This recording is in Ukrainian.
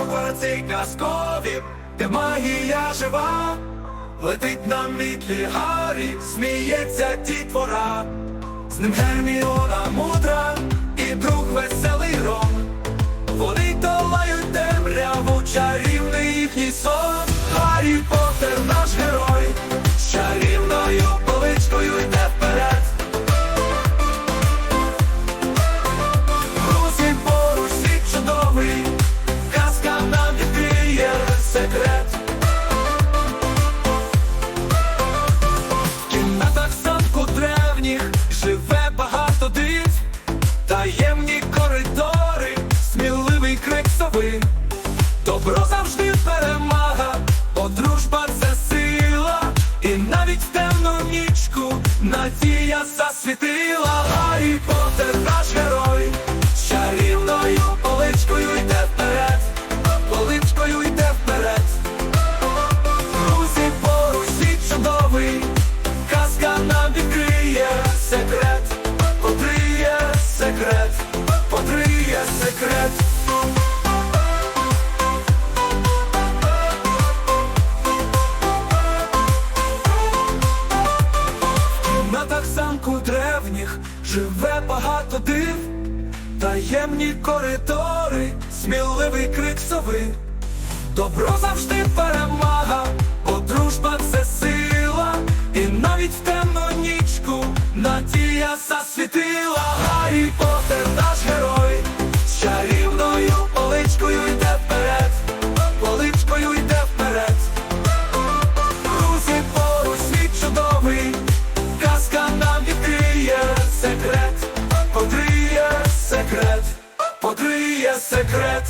Хогвартсі казкові, де магія жива, летить на мітлі Гаррі, сміється дітвора, з ним Герміона мудра і друг веселий рок. Вони долають темряву, чарівний їхній сон. Гаррі крик. Добро завжди перемага, бо дружба це сила, і навіть в темну нічку надія засвітила. Живе багато див, таємні коридори, сміливий крик сови. Добро завжди перемага, бо дружба це сила, і навіть в темну нічку надія засвітила. секрет, Подрия секрет, Подрия секрет.